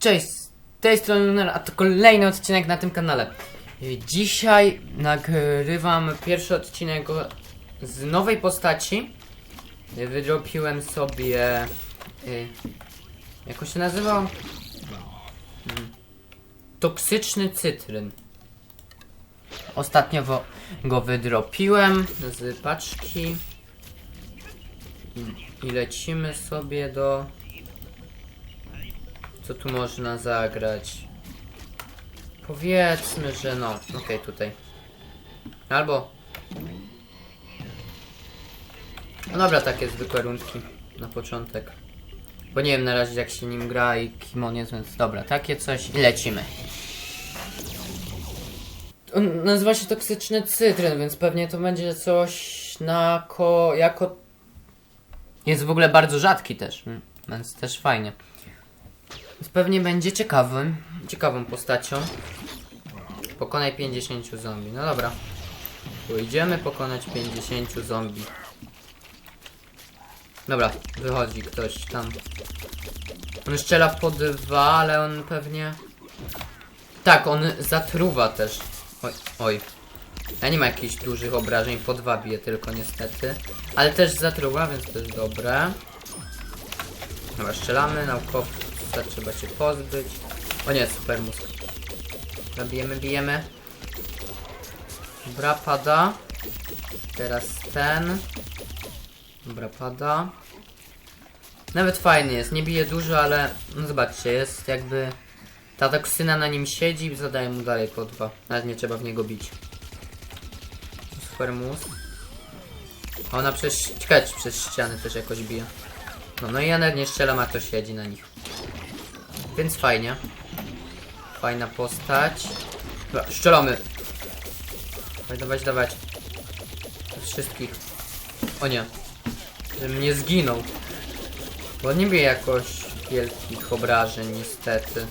Cześć, z tej strony Lunar, a to kolejny odcinek na tym kanale. Dzisiaj nagrywam pierwszy odcinek z nowej postaci. Wydropiłem sobie... Y, jak się nazywał? Mm. Toksyczny cytryn. Ostatnio go wydropiłem z paczki. I lecimy sobie do... Co tu można zagrać? Powiedzmy, że no. Okej, tutaj. Albo. No dobra, takie zwykłe rundki na początek. Bo nie wiem na razie jak się nim gra i kim on jest, więc dobra, takie coś i lecimy. On nazywa się toksyczny cytryn, więc pewnie to będzie coś na ko... jako... Jest w ogóle bardzo rzadki też, mm, więc też fajnie. Pewnie będzie ciekawym, ciekawą postacią. Pokonaj 50 zombie. No dobra. Pójdziemy pokonać 50 zombie. Dobra, wychodzi ktoś tam. On strzela po dwa, ale on pewnie... Tak, on zatruwa też. Oj, oj. Ja nie ma jakichś dużych obrażeń, po dwa bije tylko niestety. Ale też zatruwa, więc to jest dobre. Dobra, strzelamy, trzeba się pozbyć. O nie, super mózg. Bijemy, bijemy. Dobra, pada. Teraz ten. Dobra, pada. Nawet fajny jest, nie bije dużo, ale no zobaczcie, jest jakby ta toksyna na nim siedzi i zadaje mu dalej po dwa. Nawet nie trzeba w niego bić. Super Ona przez, ciekawe, przez ściany też jakoś bije. No, no i ja nawet nie strzelam, a to siedzi na nich. Więc fajnie. Fajna postać. Dobra, strzelamy. Dawaj, dawać, dawać. Wszystkich. O nie. Żebym nie zginął. Bo nie bije jakoś wielkich obrażeń, niestety.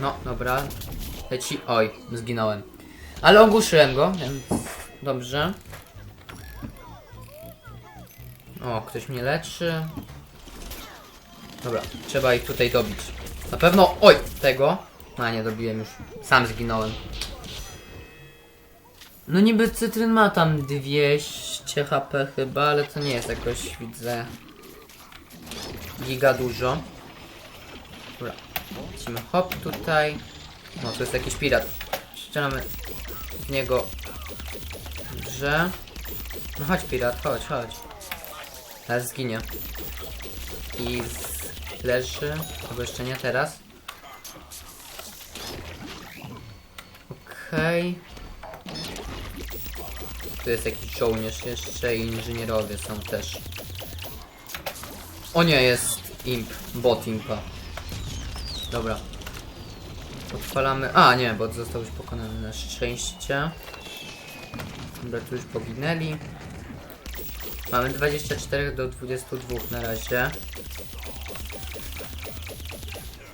No, dobra. Leci. Oj, zginąłem. Ale ogłuszyłem go, więc dobrze. O, ktoś mnie leczy. Dobra, trzeba ich tutaj dobić. Na pewno. Oj, tego. A nie dobiłem już. Sam zginąłem. No niby cytryn ma tam 200 HP chyba, ale to nie jest jakoś widzę giga dużo. Dobra, lecimy hop tutaj. No to jest jakiś pirat. Strzelamy w niego. Dobrze. No chodź pirat, chodź, chodź. Teraz zginie. I. leży. Albo jeszcze nie teraz. Okej. Tu jest jakiś żołnierz jeszcze i inżynierowie są też. O nie, jest imp. Bot impa. Dobra. Odpalamy. A, nie, bot został już pokonany na szczęście. Dobra, tu już poginęli. Mamy 24 do 22 na razie.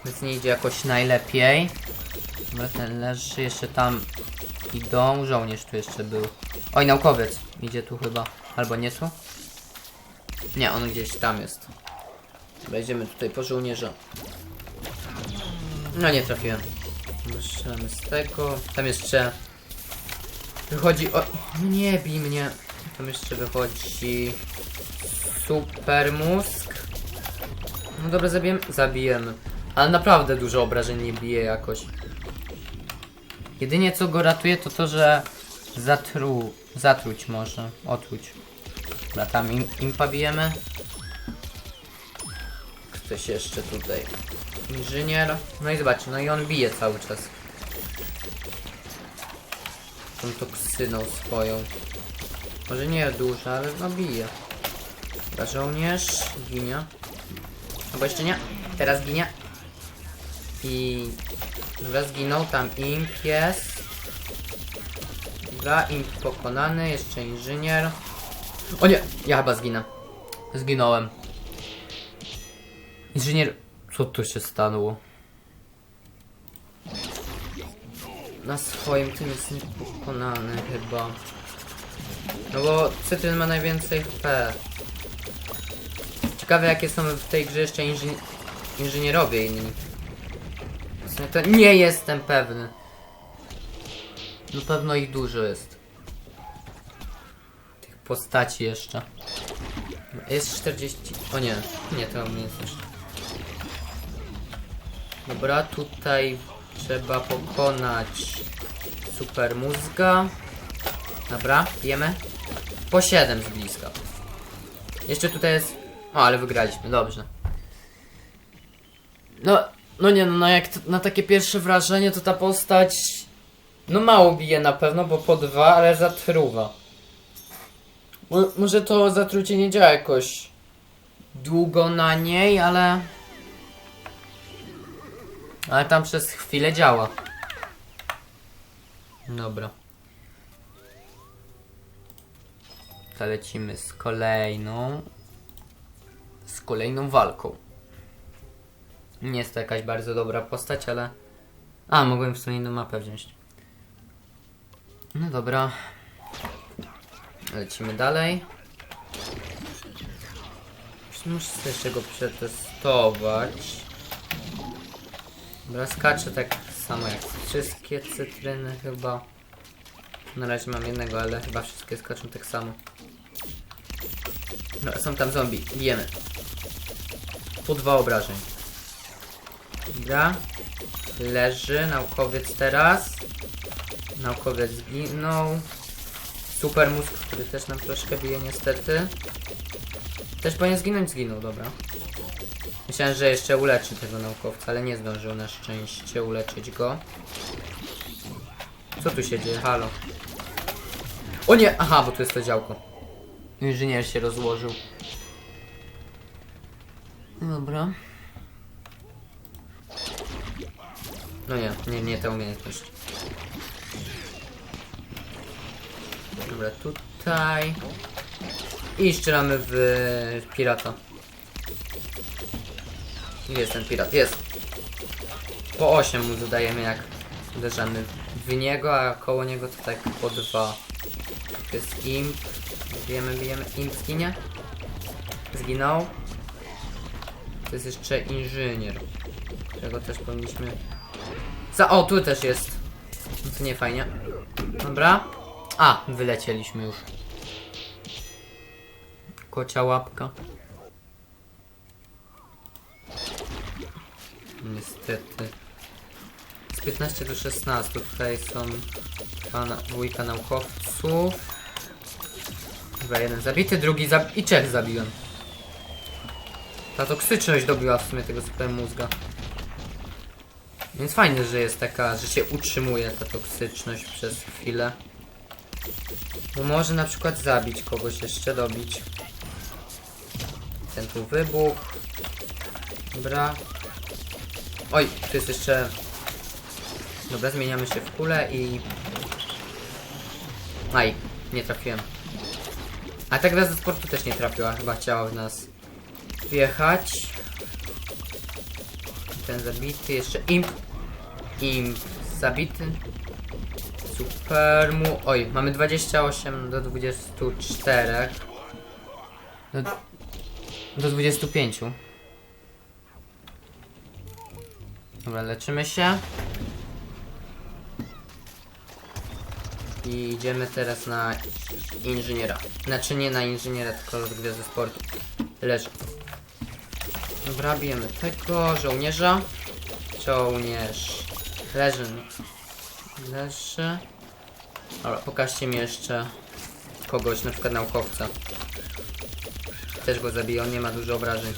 Więc nie idzie jakoś najlepiej. Dobra, ten leży, jeszcze tam idą. Żołnierz tu jeszcze był. Oj, naukowiec. Idzie tu chyba. Albo nie tu? Nie, on gdzieś tam jest. Wejdziemy tutaj po żołnierza. No nie trafiłem. Strzelamy z tego. Tam jeszcze wychodzi. O, no nie bij mnie. Tam jeszcze wychodzi super mózg. No dobra, zabijemy. Zabijemy. Ale naprawdę dużo obrażeń nie bije jakoś. Jedynie co go ratuje to to, że zatru... zatruć może. Otruć. Dobra, tam im, impa bijemy. Ktoś jeszcze tutaj. Inżynier. No i zobaczcie, no i on bije cały czas. Tą toksyną swoją. Może nie dużo, ale no bije. Dobra, żołnierz ginie. Albo jeszcze nie. Teraz ginie. I... Dobra, zginął. Tam imp jest. Dobra, imp pokonany. Jeszcze inżynier. O nie! Ja chyba zginę. Zginąłem. Inżynier... Co tu się stanęło? Na swoim tym jest niepokonany chyba. No bo Cytryn ma najwięcej HP. Ciekawe jakie są w tej grze jeszcze inżynier... inżynierowie inni. Sumie to nie jestem pewny. Na pewno ich dużo jest. Tych postaci jeszcze. Jest 40. O nie, nie, to mnie jest jeszcze. Dobra, tutaj trzeba pokonać super mózga. Dobra, bijemy. Po 7 z bliska. Jeszcze tutaj jest. O, ale wygraliśmy, dobrze. No, no nie, no, no jak na takie pierwsze wrażenie, to ta postać. No mało bije na pewno, bo po dwa, ale zatruwa. Mo- może to zatrucie nie działa jakoś długo na niej, ale. Ale tam przez chwilę działa. Dobra. To lecimy z kolejną. Z kolejną walką. Nie jest to jakaś bardzo dobra postać, ale. A, mogłem w sumie inną mapę wziąć. No dobra. Lecimy dalej. Muszę sobie jeszcze go przetestować. Dobra, skaczę tak samo jak wszystkie cytryny chyba. Na razie mam jednego, ale chyba wszystkie skaczą tak samo. No, są tam zombie, bijemy. Po dwa obrażeń. Dobra. Leży naukowiec teraz. Naukowiec zginął. Super mózg, który też nam troszkę bije niestety. Też powinien zginąć, zginął, dobra. Myślałem, że jeszcze uleczy tego naukowca, ale nie zdążył na szczęście uleczyć go. Co tu się dzieje? Halo. O nie! Aha, bo tu jest to działko. Inżynier się rozłożył. Dobra. No nie, nie, nie ta umiejętność. Dobra, tutaj. I strzelamy w pirata. Jest ten pirat, jest. Po 8 mu dodajemy jak uderzamy w niego, a koło niego to tak po 2. To jest imp. Bijemy, bijemy. Imp zginie. Zginął. To jest jeszcze inżynier. Którego też powinniśmy... Za... O, tu też jest. No to nie fajnie. Dobra. A, wylecieliśmy już. Kocia łapka. Niestety. Z 15 do 16 tutaj są dwa na, dwójka naukowców. Chyba jeden zabity, drugi zab i trzech zabiłem. Ta toksyczność dobiła w sumie tego super mózga. Więc fajnie, że jest taka, że się utrzymuje ta toksyczność przez chwilę. Bo może na przykład zabić kogoś jeszcze, dobić. Ten tu wybuch. Dobra. Oj, tu jest jeszcze... Dobra, zmieniamy się w kulę i... Aj, nie trafiłem. A ta gwiazda sportu też nie trafiła, chyba chciała w nas wjechać. Ten zabity, jeszcze imp. Imp zabity. Super mu. Oj, mamy 28 do 24. Do, do 25. Dobra, leczymy się. I idziemy teraz na inżyniera. Znaczy nie na inżyniera, tylko do gwiazdy sportu. Leży. Dobra, bijemy tego żołnierza. Żołnierz. Leży. Leży. Dobra, pokażcie mi jeszcze kogoś, na przykład naukowca. Też go zabiję, on nie ma dużo obrażeń.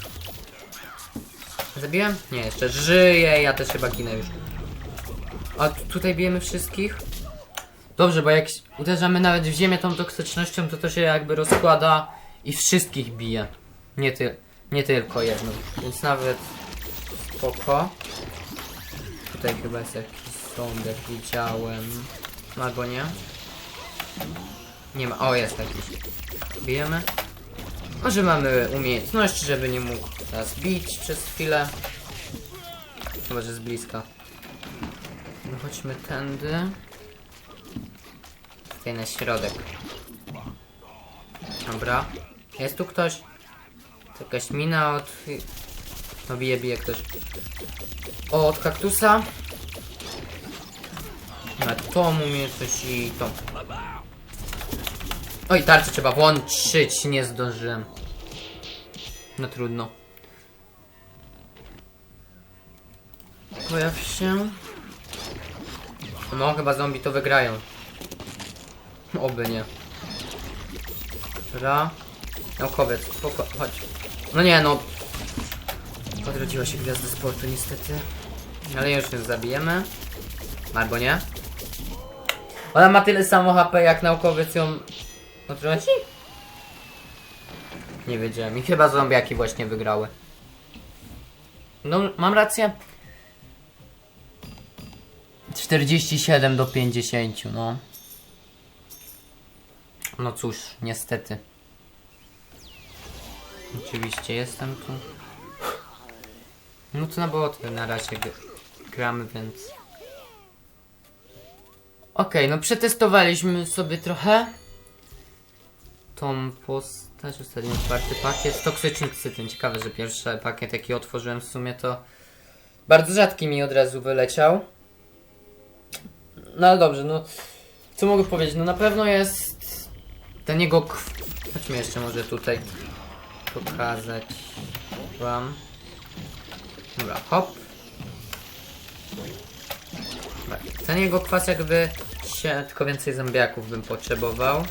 Zabiłem? Nie, jeszcze żyje, ja też chyba ginę już. A tu- tutaj bijemy wszystkich? Dobrze, bo jak uderzamy nawet w ziemię tą toksycznością, to to się jakby rozkłada i wszystkich bije. Nie, ty nie tylko jedną. Więc nawet spoko. Tutaj chyba jest jakiś sąd, jak widziałem. Ma go, nie? Nie ma. O, jest jakiś. Bijemy. Może mamy umiejętności, żeby nie mógł nas bić przez chwilę. Chyba, że z bliska. No chodźmy tędy. Tutaj na środek. Dobra. Jest tu ktoś? Jakaś mina od No bije, bije ktoś. O, od kaktusa. Na mnie coś i to. Oj, tarczę trzeba włączyć, nie zdążyłem. No trudno. Pojaw się. No, chyba zombie to wygrają. Oby nie. Dobra. Naukowiec, spoko, chodź. No nie, no. Odrodziła się gwiazda sportu, niestety. Ale już ją zabijemy. Albo nie. Ona ma tyle samo HP, jak naukowiec ją odrodzi? Nie wiedziałem. I chyba zombiaki właśnie wygrały. No, mam rację. 47 do 50, no. No cóż, niestety. Oczywiście jestem tu. No to na boty na razie gr gramy, więc... Okej, no przetestowaliśmy sobie trochę tą postać, ostatnio czwarty pakiet, toksyczny cytyn. Ciekawe, że pierwszy pakiet jaki otworzyłem w sumie to bardzo rzadki mi od razu wyleciał. No ale dobrze, no co mogę powiedzieć, no na pewno jest ten jego. Chodźmy jeszcze może tutaj pokazać wam. Dobra, hop. Dobra, Ten jego kwas jakby się, tylko więcej zombiaków bym potrzebował.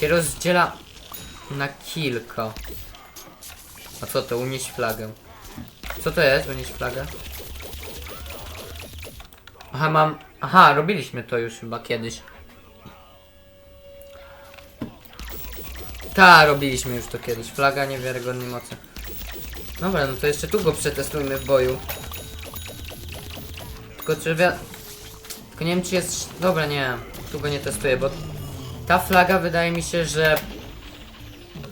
Się rozdziela na kilka. A co to? Unieść flagę. Co to jest? Unieść flagę? Aha, mam... Aha, robiliśmy to już chyba kiedyś. Ta, robiliśmy już to kiedyś. Flaga niewiarygodnej mocy. Dobra, no to jeszcze tu go przetestujmy w boju. Tylko czy wi- Tylko nie wiem czy jest... Dobra, nie. Tu go nie testuję, bo... Ta flaga wydaje mi się, że...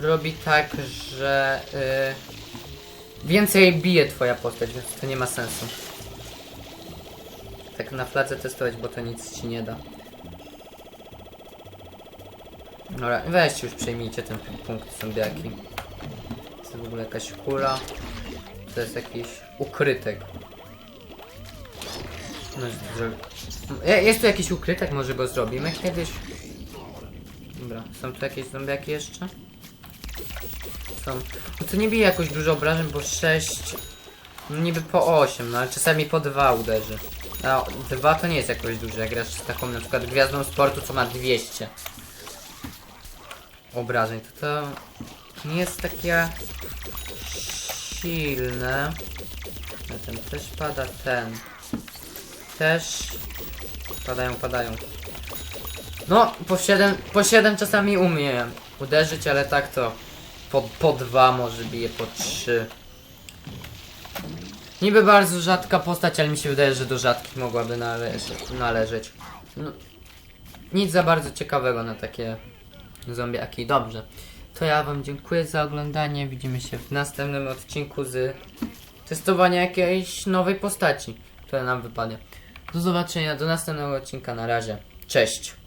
Robi tak, że... Yy... Więcej bije twoja postać, więc to nie ma sensu. Tak na fladze testować, bo to nic ci nie da. Dobra, weźcie już przejmijcie ten punkt zombiaki. To jest w ogóle jakaś kula. To jest jakiś ukrytek. No, Jest tu jakiś ukrytek, może go zrobimy kiedyś? Dobra, są tu jakieś zombiaki jeszcze? Są. No to nie bije jakoś dużo obrażeń, bo 6... No niby po 8, no ale czasami po 2 uderzy. A 2 to nie jest jakoś duże, jak grasz z taką na przykład gwiazdą sportu, co ma 200 obrażeń, to to nie jest takie silne. Ten też pada, ten też padają, padają. No, po 7, po 7 czasami umiem uderzyć, ale tak to po, po 2 może bije, po 3. Niby bardzo rzadka postać, ale mi się wydaje, że do rzadkich mogłaby należeć. należeć. No, nic za bardzo ciekawego na takie zombiaki. Dobrze. To ja wam dziękuję za oglądanie. Widzimy się w następnym odcinku z testowania jakiejś nowej postaci, która nam wypadnie. Do zobaczenia, do następnego odcinka. Na razie. Cześć.